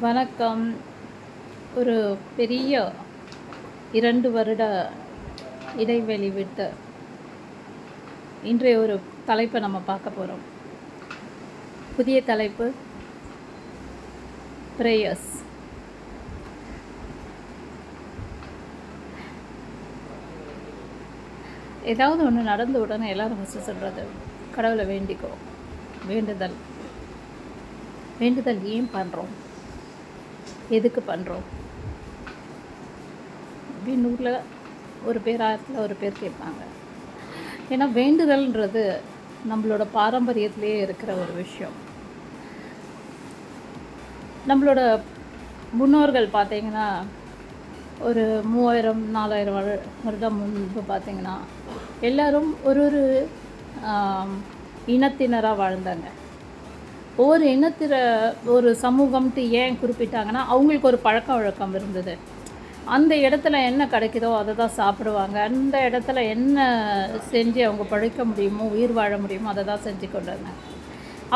வணக்கம். ஒரு பெரிய இரண்டு வருட இடைவெளி விட்டு இன்றைய ஒரு தலைப்பை நம்ம பார்க்க போகிறோம் புதிய தலைப்பு ப்ரேயர்ஸ் ஏதாவது ஒன்று நடந்த உடனே எல்லாரும் ஃபஸ்ட்டு சொல்கிறது கடவுளை வேண்டிக்கோ வேண்டுதல். வேண்டுதல் ஏன் பண்ணுறோம் எதுக்கு பண்ணுறோம் அப்படின்னு ஊரில் ஒரு பேர் ஆயிரத்தில் ஒரு பேர் கேட்பாங்க. ஏன்னா வேண்டுதல்ன்றது நம்மளோட பாரம்பரியத்திலே இருக்கிற ஒரு விஷயம். நம்மளோட முன்னோர்கள் பார்த்தீங்கன்னா ஒரு மூவாயிரம் நாலாயிரம் வருடம் முன்பு பார்த்தீங்கன்னா எல்லோரும் ஒரு ஒரு இனத்தினராக வாழ்ந்தாங்க. ஒவ்வொரு இனத்திற ஒரு சமூகம்ட்டு ஏன் குறிப்பிட்டாங்கன்னா அவங்களுக்கு ஒரு பழக்க வழக்கம் இருந்தது. அந்த இடத்துல என்ன கிடைக்குதோ அதை தான் சாப்பிடுவாங்க. அந்த இடத்துல என்ன செஞ்சு அவங்க பழைக்க முடியுமோ உயிர் வாழ முடியுமோ அதை தான் செஞ்சு கொண்டு வந்தாங்க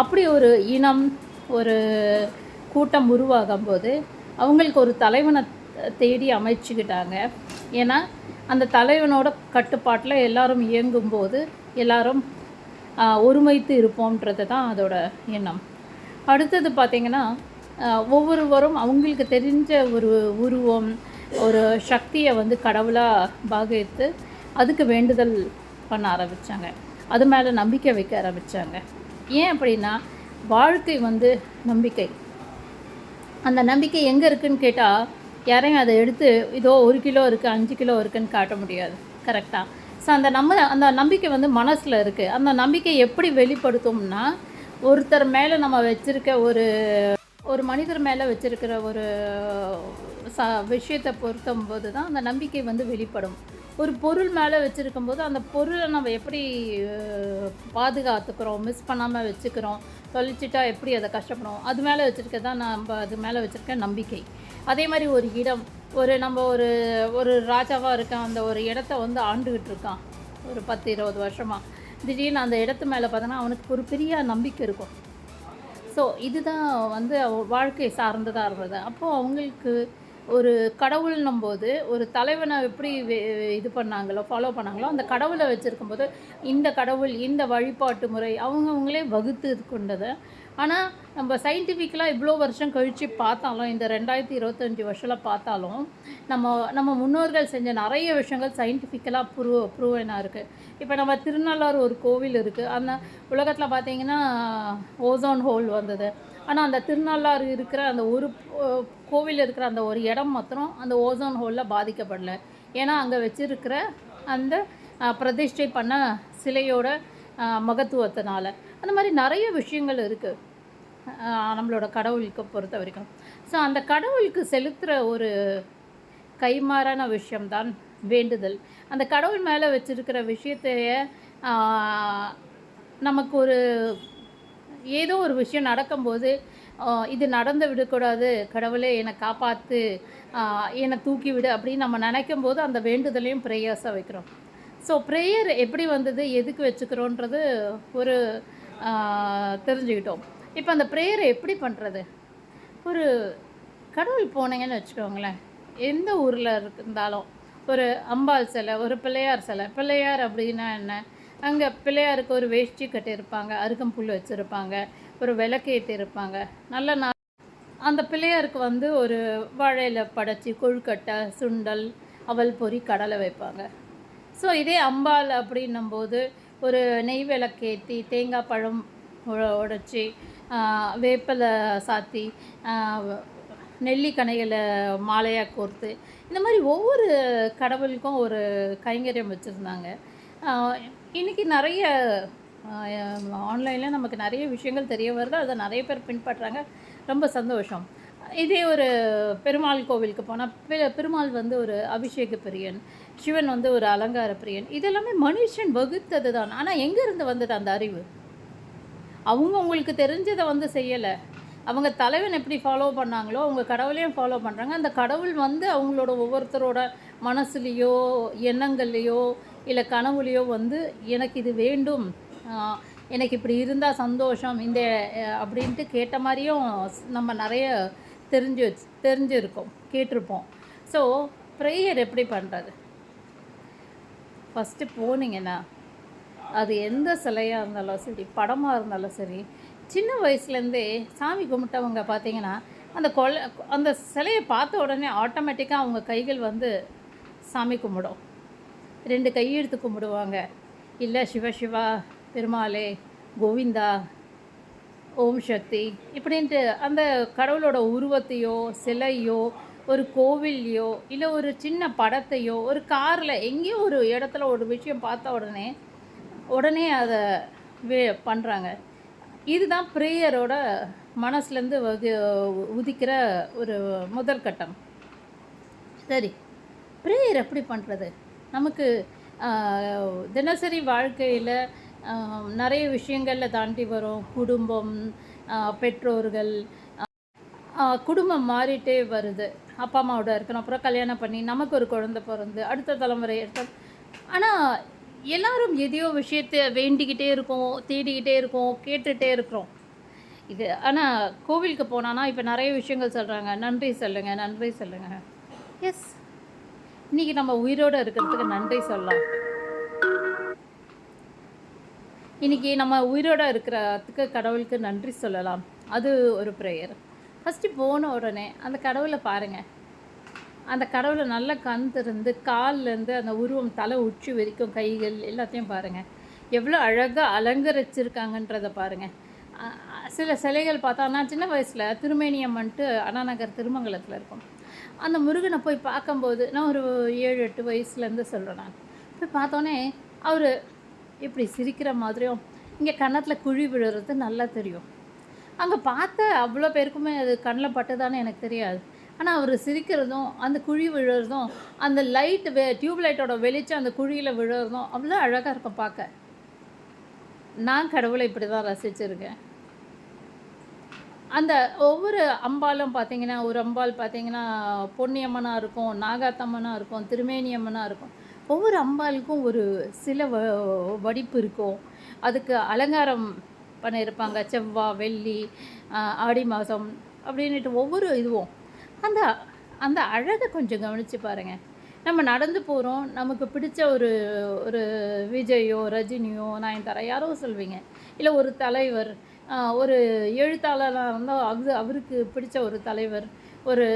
அப்படி ஒரு இனம் ஒரு கூட்டம் உருவாகும் போது அவங்களுக்கு ஒரு தலைவனை தேடி அமைச்சுக்கிட்டாங்க. ஏன்னா அந்த தலைவனோட கட்டுப்பாட்டில் எல்லாரும் இயங்கும்போது எல்லாரும் ஒருமைத்து இருப்போம்ன்றது தான் அதோட எண்ணம். அடுத்தது பார்த்திங்கன்னா ஒவ்வொருவரும் அவங்களுக்கு தெரிஞ்ச ஒரு உருவம் ஒரு சக்தியை வந்து கடவுளாக பாகித்து அதுக்கு வேண்டுதல் பண்ண ஆரம்பித்தாங்க அது மேலே நம்பிக்கை வைக்க ஆரம்பித்தாங்க ஏன் அப்படின்னா வாழ்க்கை வந்து நம்பிக்கை. அந்த நம்பிக்கை எங்கே இருக்குதுன்னு கேட்டால் யாரையும் அதை எடுத்து இதோ ஒரு கிலோ இருக்குது அஞ்சு கிலோ இருக்குன்னு காட்ட முடியாது. கரெக்டாக ஸோ அந்த நம்ம அந்த நம்பிக்கை வந்து மனசில் இருக்குது அந்த நம்பிக்கை எப்படி வெளிப்படுத்தும்னா ஒருத்தர் மேலே நம்ம வச்சுருக்க ஒரு ஒரு மனிதர் மேலே வச்சுருக்கிற ஒரு ச விஷயத்தை பொருத்தும் போது தான் அந்த நம்பிக்கை வந்து வெளிப்படும். ஒரு பொருள் மேலே வச்சுருக்கும் போது அந்த பொருளை நம்ம எப்படி பாதுகாத்துக்கிறோம் மிஸ் பண்ணாமல் வச்சுக்கிறோம் தொலைச்சிட்டா எப்படி அதை கஷ்டப்படும்? அது மேலே வச்சுருக்க தான் நம்ம அது மேலே வச்சுருக்க நம்பிக்கை. அதே மாதிரி ஒரு இடம் ஒரு நம்ம ஒரு ஒரு ராஜாவாக இருக்கான் அந்த ஒரு இடத்த வந்து ஆண்டுகிட்டு இருக்கான். ஒரு பத்து இருபது வருஷமாக திடீர்னு அந்த இடத்து மேலே பார்த்தோன்னா அவனுக்கு ஒரு பெரிய நம்பிக்கை இருக்கும். ஸோ இதுதான் வந்து அவ- வாழ்க்கை சார்ந்ததாக இருந்தது. அப்போது அவங்களுக்கு ஒரு கடவுள்னும் போது ஒரு தலைவனை எப்படி வே- இது பண்ணாங்களோ ஃபாலோ பண்ணாங்களோ அந்த கடவுளை வச்சுருக்கும்போது இந்த கடவுள் இந்த வழிபாட்டு முறை அவங்கவுங்களே வகுத்து கொண்டது. ஆனால் நம்ம சயின்டிஃபிக்கலாக இவ்வளோ வருஷம் கழித்து பார்த்தாலும் இந்த ரெண்டாயிரத்தி இருபத்தஞ்சி வருஷத்தில் பார்த்தாலும் நம்ம நம்ம முன்னோர்கள் செஞ்ச நிறைய விஷயங்கள் சயின்டிஃபிக்கலாக ப்ரூவ் ப்ரூவனாக இருக்குது இப்போ நம்ம திருநள்ளாறு ஒரு கோவில் இருக்குது அந்த உலகத்தில் பார்த்தீங்கன்னா ஓசோன் ஹோல் வந்தது. ஆனால் அந்த திருநள்ளாறு இருக்கிற அந்த ஒரு கோவில் இருக்கிற அந்த ஒரு இடம் மாத்திரம் அந்த ஓசோன் ஹோலில் பாதிக்கப்படல. ஏன்னா அங்கே வச்சிருக்கிற அந்த பிரதிஷ்டை பண்ண சிலையோட மகத்துவத்தினால. அந்த மாதிரி நிறைய விஷயங்கள் இருக்குது நம்மளோட கடவுளுக்கு பொறுத்த வரைக்கும். ஸோ அந்த கடவுளுக்கு செலுத்துகிற ஒரு கைமாறான விஷயம்தான் வேண்டுதல். அந்த கடவுள் மேலே வச்சிருக்கிற விஷயத்தைய நமக்கு ஒரு ஏதோ ஒரு விஷயம் நடக்கும்போது இது நடந்து விடக்கூடாது கடவுளே என்னை காப்பாற்று என்னை தூக்கி விடு அப்படின்னு நம்ம நினைக்கும் போது அந்த வேண்டுதலையும் ப்ரேயர்ஸாக வைக்கிறோம். ஸோ ப்ரேயர் எப்படி வந்தது எதுக்கு வச்சுக்கிறோன்றது ஒரு தெரிஞ்சுக்கிட்டோம். இப்போ அந்த ப்ரேயரை எப்படி பண்ணுறது ஒரு கடவுள் போனீங்கன்னு வச்சுக்கோங்களேன் எந்த ஊரில் இருந்தாலும் ஒரு அம்பாள் சிலை ஒரு பிள்ளையார் சிலை பிள்ளையார் அப்படின்னா என்ன? அங்கே பிள்ளையாருக்கு ஒரு வேஷ்டி கட்டியிருப்பாங்க அருகம்புல் வச்சுருப்பாங்க ஒரு விளக்கேற்றி இருப்பாங்க நல்ல நாள் அந்த பிள்ளையாருக்கு வந்து ஒரு வாழையில் படைச்சி கொழுக்கட்டை சுண்டல் அவல் பொரி கடலை வைப்பாங்க. ஸோ இதே அம்பாள் அப்படின்னும்போது ஒரு நெய் விளக்கேற்றி தேங்காய் பழம் உடைச்சி வேப்பலை சாத்தி நெல்லிக்கனைகளை மாலையாக கோர்த்து இந்த மாதிரி ஒவ்வொரு கடவுளுக்கும் ஒரு கைங்கரியம் வச்சுருந்தாங்க. இன்றைக்கி நிறைய ஆன்லைனில் நமக்கு நிறைய விஷயங்கள் தெரிய வருது. அதை நிறைய பேர் பின்பற்றுறாங்க ரொம்ப சந்தோஷம். இதே ஒரு பெருமாள் கோவிலுக்கு போனால் பெருமாள் வந்து ஒரு அபிஷேக பிரியன் சிவன் வந்து ஒரு அலங்கார பிரியன். இதெல்லாமே மனுஷன் வகுத்தது தான். ஆனால் எங்கேருந்து வந்தது அந்த அறிவு? அவங்க உங்களுக்கு தெரிஞ்சதை வந்து செய்யலை. அவங்க தலைவன் எப்படி ஃபாலோ பண்ணாங்களோ அவங்க கடவுளையும் ஃபாலோ பண்ணுறாங்க அந்த கடவுள் வந்து அவங்களோட ஒவ்வொருத்தரோட மனசுலேயோ எண்ணங்கள்லேயோ இல்லை கனவுலையோ வந்து எனக்கு இது வேண்டும். எனக்கு இப்படி இருந்தால் சந்தோஷம். இந்த அப்படின்ட்டு கேட்ட மாதிரியும் நம்ம நிறைய தெரிஞ்சு வச்சு தெரிஞ்சிருக்கோம். கேட்டிருப்போம். ஸோ ப்ரேயர் எப்படி பண்ணுறது ஃபஸ்ட்டு போனீங்கன்னா அது எந்த சிலையாக இருந்தாலும் சரி படமாக இருந்தாலும் சரி சின்ன வயசுலேருந்தே சாமி கும்பிட்டவங்க பார்த்தீங்கன்னா அந்த கொலை அந்த சிலையை பார்த்த உடனே ஆட்டோமேட்டிக்காக அவங்க கைகள் வந்து சாமி கும்பிடும். ரெண்டு கையெழுத்து கும்பிடுவாங்க. இல்லை சிவ சிவா பெருமாளே கோவிந்தா ஓம் சக்தி இப்படின்ட்டு அந்த கடவுளோட உருவத்தையோ சிலையோ ஒரு கோவில்லையோ இல்லை ஒரு சின்ன படத்தையோ ஒரு காரில் எங்கேயோ ஒரு இடத்துல ஒரு விஷயம் பார்த்த உடனே உடனே அதை வே பண்ணுறாங்க இதுதான் ப்ரேயரோட மனசுலேருந்து வகு உதிக்கிற ஒரு முதல் கட்டம். சரி ப்ரேயர் எப்படி பண்ணுறது நமக்கு தினசரி வாழ்க்கையில் நிறைய விஷயங்களில் தாண்டி வரும். குடும்பம் பெற்றோர்கள் குடும்பம் மாறிட்டே வருது. அப்பா அம்மாவோட இருக்கணும். அப்புறம் கல்யாணம் பண்ணி நமக்கு ஒரு குழந்த பிறந்து அடுத்த தலைமுறை எடுத்த ஆனால் எல்லாரும் எதையோ விஷயத்தை வேண்டிக்கிட்டே இருக்கோம் தேடிக்கிட்டே இருக்கோம் கேட்டுகிட்டே இருக்கிறோம். இது ஆனால் கோவிலுக்கு போனான்னா இப்போ நிறைய விஷயங்கள் சொல்கிறாங்க நன்றி சொல்லுங்கள் நன்றி சொல்லுங்கள் எஸ் இன்னைக்கு நம்ம உயிரோடு இருக்கிறதுக்கு நன்றி சொல்லலாம். இன்னைக்கு நம்ம உயிரோட இருக்கிறதுக்கு கடவுளுக்கு நன்றி சொல்லலாம். அது ஒரு ப்ரேயர் ஃபஸ்ட்டு போன உடனே அந்த கடவுளை பாருங்கள் அந்த கடவுளை நல்லா கண் திறந்து கால்லேருந்து அந்த உருவம் தலை உச்சி வரைக்கும் கைகள் எல்லாத்தையும் பாருங்கள் எவ்வளோ அழகாக அலங்கரிச்சிருக்காங்கன்றதை பாருங்கள் சில சிலைகள் பார்த்தா நான் சின்ன வயசில் திருமேனியம்மன்ட்டு அண்ணாநகர் திருமங்கலத்தில் இருக்கும். அந்த முருகனை போய் பார்க்கும்போது நான் ஒரு ஏழு எட்டு வயசுலேருந்து சொல்கிறேன் நான். போய் பார்த்தோன்னே அவர் இப்படி சிரிக்கிற மாதிரியும் இங்கே கன்னத்தில் குழி விழுறது நல்லா தெரியும். அங்கே பார்த்த அவ்வளோ பேருக்குமே அது கண்ணில் பட்டுதானே எனக்கு தெரியாது. ஆனால் அவர் சிரிக்கிறதும் அந்த குழி விழுறதும் அந்த லைட் வெ டியூப் லைட்டோட வெளிச்சம் அந்த குழியில் விழுறதும் அவ்வளோ அழகாக இருக்கும் பார்க்க. நான் கடவுளை இப்படி தான் ரசிச்சிருக்கேன். அந்த ஒவ்வொரு அம்பாலும் பார்த்தீங்கன்னா ஒரு அம்பாள் பார்த்தீங்கன்னா பொன்னியம்மனாக இருக்கும் நாகாத்தம்மனாக இருக்கும் திருமேனியம்மனாக இருக்கும். ஒவ்வொரு அம்பாளுக்கும் ஒரு சில வ வடிப்பு இருக்கும். அதுக்கு அலங்காரம் பண்ணியிருப்பாங்க. செவ்வாய் வெள்ளி ஆடி மாதம் அப்படின்ட்டு ஒவ்வொரு இதுவும். அந்த அந்த அழகை கொஞ்சம் கவனித்து பாருங்கள் நம்ம நடந்து போகிறோம் நமக்கு பிடிச்ச ஒரு ஒரு விஜயோ ரஜினியோ நயன்தாரா யாரோ சொல்வீங்க. இல்லை ஒரு தலைவர் ஒரு எழுத்தாளராக இருந்தால் அது அவருக்கு பிடிச்ச ஒரு தலைவர். ஒரு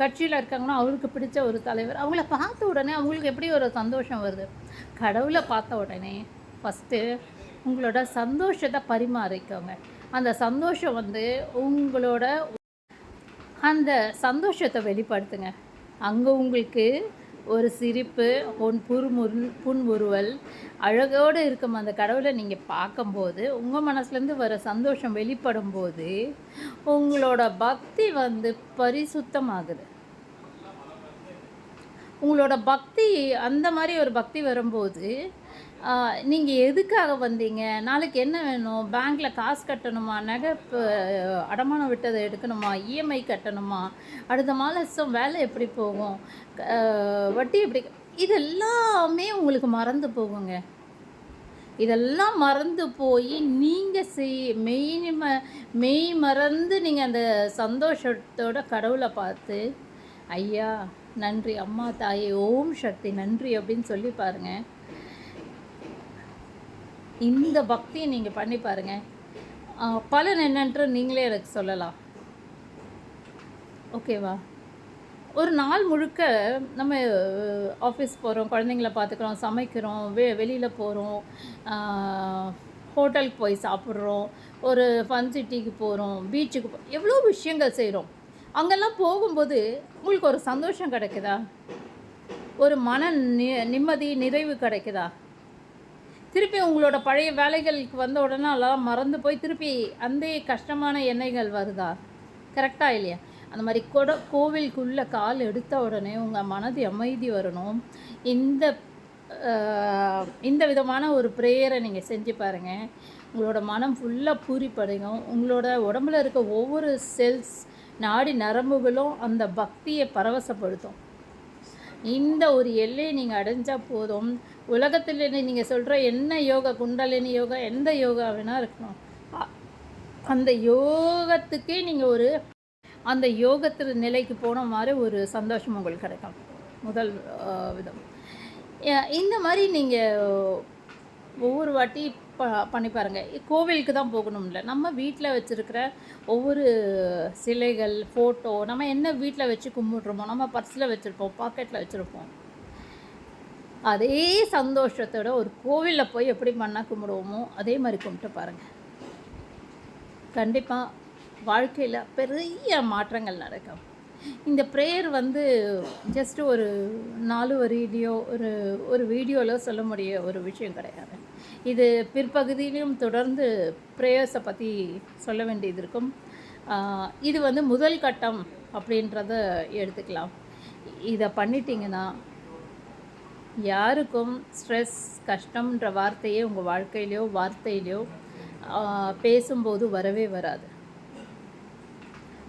கட்சியில் இருக்காங்கன்னா அவருக்கு பிடிச்ச ஒரு தலைவர். அவங்கள பார்த்த உடனே அவங்களுக்கு எப்படி ஒரு சந்தோஷம் வருது? கடவுளை பார்த்த உடனே ஃபஸ்ட்டு உங்களோட சந்தோஷத்தை பரிமாறிக்கோங்க. அந்த சந்தோஷம் வந்து உங்களோட அந்த சந்தோஷத்தை வெளிப்படுத்துங்க. அங்கே உங்களுக்கு ஒரு சிரிப்பு உன் புன்முரு புன்முறுவல். அழகோடு இருக்கும் அந்த கடவுளை நீங்கள் பார்க்கும்போது உங்கள் மனசுலேருந்து வர சந்தோஷம் வெளிப்படும் போது உங்களோட பக்தி வந்து பரிசுத்தமாகுது. உங்களோட பக்தி அந்த மாதிரி ஒரு பக்தி வரும்போது நீங்கள் எதுக்காக வந்தீங்க? நாளைக்கு என்ன வேணும்? பேங்க்கில் காசு கட்டணுமா? நகை இப்போ அடமானம் விட்டதை எடுக்கணுமா? இஎம்ஐ கட்டணுமா? அடுத்த மாதம் வேலை எப்படி போகும்? வட்டி எப்படி? இது எல்லாமே உங்களுக்கு மறந்து போகுங்க. இதெல்லாம் மறந்து போய் நீங்கள் செய் மெய் ம மெய் மறந்து நீங்கள் அந்த சந்தோஷத்தோட கடவுளை பார்த்து ஐயா நன்றி அம்மா தாயே ஓம் சக்தி நன்றி அப்படின்னு சொல்லி பாருங்கள் இந்த பக்தியை நீங்கள் பண்ணி பாருங்க. பலன் என்னன்று நீங்களே எனக்கு சொல்லலாம். ஓகேவா? ஒரு நாள் முழுக்க நம்ம ஆஃபீஸ் போகிறோம் குழந்தைங்கள பார்த்துக்குறோம் சமைக்கிறோம் வெ வெளியில் போகிறோம் ஹோட்டலுக்கு போய் சாப்பிட்றோம் ஒரு ஃபன் சிட்டிக்கு போகிறோம் பீச்சுக்கு போ எவ்வளோ விஷயங்கள் செய்கிறோம் அங்கெல்லாம் போகும்போது உங்களுக்கு ஒரு சந்தோஷம் கிடைக்குதா? ஒரு மன நி நிம்மதி நிறைவு கிடைக்குதா? திருப்பி உங்களோட பழைய வேலைகளுக்கு வந்த உடனே எல்லாம் மறந்து போய் திருப்பி அந்த கஷ்டமான எண்ணெய்கள் வருதா? கரெக்டாக இல்லையா? அந்த மாதிரி கொட கோவிலுக்குள்ளே கால் எடுத்த உடனே உங்கள் மனது அமைதி வரணும். இந்த இந்த விதமான ஒரு ப்ரேயரை நீங்கள் செஞ்சு பாருங்கள் உங்களோட மனம் ஃபுல்லாக பூரிப்படையும். உங்களோட உடம்புல இருக்க ஒவ்வொரு செல்ஸ் நாடி நரம்புகளும் அந்த பக்தியை பரவசப்படுத்தும். இந்த ஒரு எல்லையை நீங்கள் அடைஞ்சால் போதும். உலகத்தில் நீங்கள் சொல்கிற என்ன யோகா குண்டலினி யோகா எந்த யோகா வேணால் இருக்கணும். அந்த யோகத்துக்கே நீங்கள் ஒரு அந்த யோகத்தில் நிலைக்கு போன மாதிரி ஒரு சந்தோஷம் உங்களுக்கு கிடைக்கும். முதல் விதம். இந்த மாதிரி நீங்கள் ஒவ்வொரு வாட்டி ப பண்ணி பாருங்கள் கோவிலுக்கு தான் போகணும்ல. நம்ம வீட்டில் வச்சுருக்கிற ஒவ்வொரு சிலைகள் ஃபோட்டோ நம்ம என்ன வீட்டில் வச்சு கும்பிட்றோமோ நம்ம பர்ஸில் வச்சுருப்போம் பாக்கெட்டில் வச்சுருப்போம். அதே சந்தோஷத்தோட ஒரு கோவிலில் போய் எப்படி மண்ணா கும்பிடுவோமோ அதே மாதிரி கும்பிட்டு பாருங்கள் கண்டிப்பாக வாழ்க்கையில் பெரிய மாற்றங்கள் நடக்கும். இந்த ப்ரேயர் வந்து ஜஸ்ட் ஒரு நாலு வரியிலையோ ஒரு ஒரு வீடியோவில் சொல்ல முடிய ஒரு விஷயம் கிடையாது. இது பிற்பகுதியிலும் தொடர்ந்து ப்ரேயர்ஸை பற்றி சொல்ல வேண்டியது இருக்கும். இது வந்து முதல் கட்டம் அப்படின்றத எடுத்துக்கலாம். இதை பண்ணிட்டீங்கன்னா யாருக்கும் ஸ்ட்ரெஸ் கஷ்டம்ன்ற வார்த்தையே உங்கள் வாழ்க்கையிலையோ வார்த்தையிலையோ பேசும்போது வரவே வராது.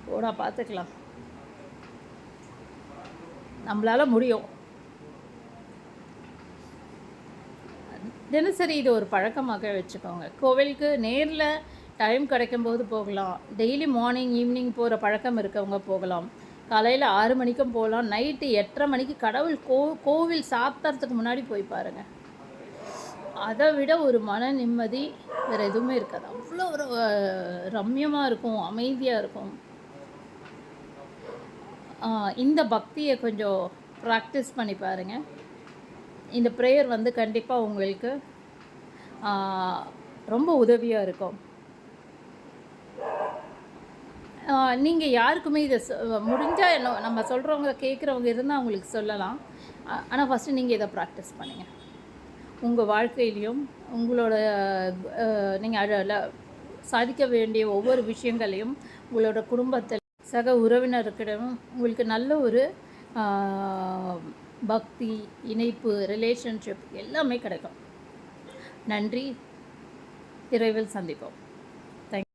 போனா பார்த்துக்கலாம் நம்மளால முடியும். தினசரி இது ஒரு பழக்கமாக வச்சுக்கோங்க. கோவிலுக்கு நேரில் டைம் கிடைக்கும்போது போகலாம். டெய்லி மார்னிங் ஈவினிங் போகிற பழக்கம் இருக்கவங்க போகலாம். காலையில் ஆறு மணிக்கும் போகலாம் நைட்டு எட்டரை மணிக்கு கடவுள் கோ கோவில் சாப்பிட்றதுக்கு முன்னாடி போய் பாருங்கள் அதை விட ஒரு மன நிம்மதி வேறு எதுவுமே இருக்காது. அவ்வளோ ஒரு ரம்யமாக இருக்கும் அமைதியாக இருக்கும். இந்த பக்தியை கொஞ்சம் ப்ராக்டிஸ் பண்ணி பாருங்கள் இந்த ப்ரேயர் வந்து கண்டிப்பாக உங்களுக்கு ரொம்ப உதவியாக இருக்கும். நீங்கள் யாருக்குமே இதை முடிஞ்சால் என்ன நம்ம சொல்கிறவங்க கேட்குறவங்க இருந்தால் அவங்களுக்கு சொல்லலாம். ஆனால் ஃபஸ்ட்டு நீங்கள் இதை ப்ராக்டிஸ் பண்ணுங்கள் உங்கள் வாழ்க்கையிலையும் உங்களோட நீங்கள் சாதிக்க வேண்டிய ஒவ்வொரு விஷயங்களையும் உங்களோட குடும்பத்தில் சக உறவினர்களிடம் உங்களுக்கு நல்ல ஒரு பக்தி இணைப்பு ரிலேஷன்ஷிப் எல்லாமே கிடைக்கும். நன்றி. விரைவில் சந்திப்போம்.